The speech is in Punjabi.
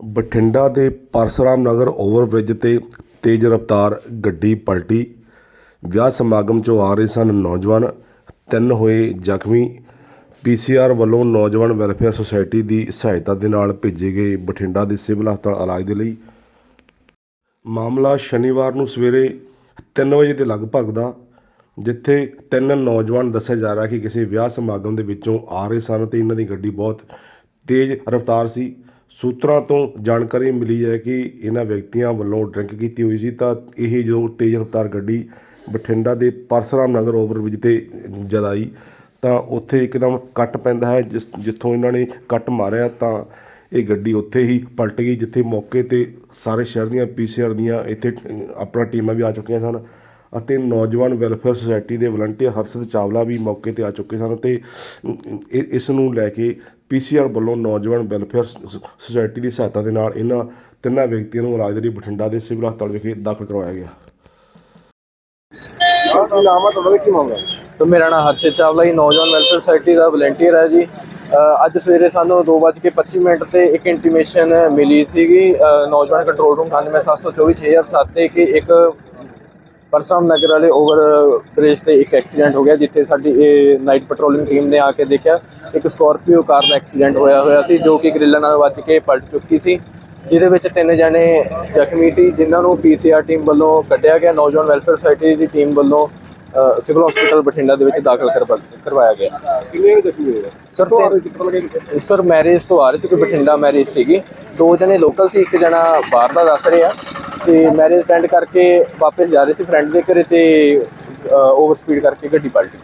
ਬਠਿੰਡਾ ਦੇ ਪਰਸਰਾਮ ਨਗਰ ਓਵਰਬ੍ਰਿਜ ਤੇ ਤੇਜ਼ ਰਫ਼ਤਾਰ ਗੱਡੀ ਪਲਟੀ। ਵਿਆਹ ਸਮਾਗਮ 'ਚੋਂ ਆ ਰਹੇ ਸਨ ਨੌਜਵਾਨ। ਤਿੰਨ ਹੋਏ ਜ਼ਖਮੀ ਪੀਸੀਆਰ ਵੱਲੋਂ ਨੌਜਵਾਨ ਵੈਲਫੇਅਰ ਸੁਸਾਇਟੀ ਦੀ ਸਹਾਇਤਾ ਦੇ ਨਾਲ ਭੇਜੇ ਗਏ ਬਠਿੰਡਾ ਦੇ ਸਿਵਲ ਹਸਪਤਾਲ ਇਲਾਜ ਦੇ ਲਈ। ਮਾਮਲਾ ਸ਼ਨੀਵਾਰ ਨੂੰ ਸਵੇਰੇ 3 ਵਜੇ ਦੇ ਲਗਭਗ ਦਾ, ਜਿੱਥੇ ਤਿੰਨ ਨੌਜਵਾਨ ਦੱਸਿਆ ਜਾ ਰਿਹਾ ਕਿ ਕਿਸੇ ਵਿਆਹ ਸਮਾਗਮ ਦੇ ਵਿੱਚੋਂ ਆ ਰਹੇ ਸਨ ਤੇ ਇਹਨਾਂ ਦੀ ਗੱਡੀ ਬਹੁਤ ਤੇਜ਼ ਰਫ਼ਤਾਰ ਸੀ। ਸੂਤਰਾਂ ਤੋਂ ਜਾਣਕਾਰੀ ਮਿਲੀ ਹੈ ਕਿ ਇਹਨਾਂ ਵਿਅਕਤੀਆਂ ਵੱਲੋਂ ਡਰਿੰਕ ਕੀਤੀ ਹੋਈ ਸੀ। ਤਾਂ ਇਹ ਜੋ ਤੇਜ਼ ਰਫ਼ਤਾਰ ਗੱਡੀ ਬਠਿੰਡਾ ਦੇ ਪਰਸਰਾਮ ਨਗਰ ਓਵਰਬ੍ਰਿਜ ਤੇ ਜਦ ਆਈ ਤਾਂ ਉੱਥੇ ਇੱਕਦਮ ਕੱਟ ਪੈਂਦਾ ਹੈ। ਜਿਸ ਜਿੱਥੋਂ ਇਹਨਾਂ ਨੇ ਕੱਟ ਮਾਰਿਆ, ਤਾਂ ਇਹ ਗੱਡੀ ਉੱਥੇ ਹੀ ਪਲਟ ਗਈ, ਜਿੱਥੇ ਮੌਕੇ ਤੇ ਸਾਰੇ ਸ਼ਹਿਰ ਦੀਆਂ ਪੀਸੀਆਰ ਦੀਆਂ ਇੱਥੇ ਆਪਣਾ ਟੀਮਾਂ ਵੀ ਆ ਚੁੱਕੀਆਂ ਸਨ। ਅਤੇ ਨੌਜਵਾਨ ਵੈਲਫੇਅਰ ਸੁਸਾਇਟੀ ਦੇ ਵਲੰਟੀਅਰ ਹਰਸ਼ਦ ਚਾਵਲਾ ਵੀ ਮੌਕੇ ਤੇ ਆ ਚੁੱਕੇ ਸਨ ਅਤੇ ਇਸ ਨੂੰ ਲੈ ਕੇ ਪੀਸੀਆਰ ਵੱਲੋਂ ਨੌਜਵਾਨ ਵੈਲਫੇਅਰ ਸੁਸਾਇਟੀ ਦੀ ਸਹਾਇਤਾ ਦੇ ਨਾਲ ਇਹਨਾਂ ਤਿੰਨਾਂ ਵਿਅਕਤੀਆਂ ਨੂੰ ਇਲਾਜ ਬਠਿੰਡਾ ਦੇ ਸਿਵਲ ਹਸਪਤਾਲ ਵਿਖੇ ਦਾਖਲ ਕਰਵਾਇਆ ਗਿਆ। ਕੀ ਕੀ ਮਾਮਲਾ ਮੇਰਾ ਨਾਮ ਹਰਸ਼ਦ ਚਾਵਲਾ ਹੀ ਨੌਜਵਾਨ ਵੈਲਫੇਅਰ ਸੁਸਾਇਟੀ ਦਾ ਵਲੰਟੀਅਰ ਹੈ ਜੀ। ਅੱਜ ਸਵੇਰੇ ਸਾਨੂੰ 2:25 ਮਿੰਟ ਤੇ ਇੱਕ ਇੰਟੀਮੇਸ਼ਨ ਮਿਲੀ ਸੀਗੀ। ਨੌਜਵਾਨ ਕੰਟਰੋਲ ਰੂਮ 9724 6007 ਤੇ ਕਿ ਇੱਕ ਪਰਸਮ ਨਗਰ ਵਾਲੇ ਓਵਰ ਬ੍ਰਿਜ ਤੇ ਇੱਕ ਐਕਸੀਡੈਂਟ ਹੋ ਗਿਆ ਜਿੱਥੇ ਸਾਡੀ ਇਹ ਨਾਈਟ ਪੈਟਰੋਲਿੰਗ ਟੀਮ ਨੇ ਆ ਕੇ ਦੇਖਿਆ। ਇੱਕ ਸਕਾਰਪੀਓ ਕਾਰ ਦਾ ਐਕਸੀਡੈਂਟ ਹੋਇਆ ਹੋਇਆ ਸੀ ਜੋ ਕਿ ਗ੍ਰਿਲਾਂ ਨਾਲ ਵੱਜ ਕੇ ਪਲਟ ਚੁੱਕੀ ਸੀ। ਜਿਹਦੇ ਵਿੱਚ ਤਿੰਨ ਜਣੇ ਜ਼ਖਮੀ ਸੀ ਜਿਨ੍ਹਾਂ ਨੂੰ ਪੀਸੀਆਰ ਟੀਮ ਵੱਲੋਂ ਕੱਢਿਆ ਗਿਆ। ਨੌਜਵਾਨ ਵੈਲਫੇਅਰ ਸੁਸਾਇਟੀ ਦੀ ਟੀਮ ਵੱਲੋਂ ਸਿਵਲ ਹਸਪੀਟਲ ਬਠਿੰਡਾ ਦੇ ਵਿੱਚ ਦਾਖਲ ਕਰਵਾ- ਕਰਵਾਇਆ ਗਿਆ। ਕਿੰਨੇ ਨੇ ਜ਼ਖਮੀ ਹੋਏ? ਸਰ ਤੋਂ ਆ ਰਹੇ ਸੀ? ਪਤਾ ਲੱਗਿਆ ਕਿ ਸਰ ਮੈਰਿਜ ਤੋਂ ਆ ਰਹੇ ਸੀ ਕਿ ਬਠਿੰਡਾ ਮੈਰਿਜ ਸੀਗੀ। ਦੋ ਜਣੇ ਲੋਕਲ ਸੀ ਇੱਕ ਜਣਾ ਬਾਹਰ ਦਾ ਦੱਸ ਰਿਹਾ। ਤੇ ਮੈਰਿਜ ਅਟੈਂਡ ਕਰਕੇ ਵਾਪਸ ਜਾ ਰਹੇ ਸੀ ਫਰੈਂਡ ਦੇ ਘਰੇ ਤੇ ਓਵਰ ਸਪੀਡ ਕਰਕੇ ਗੱਡੀ ਪਲਟੀ।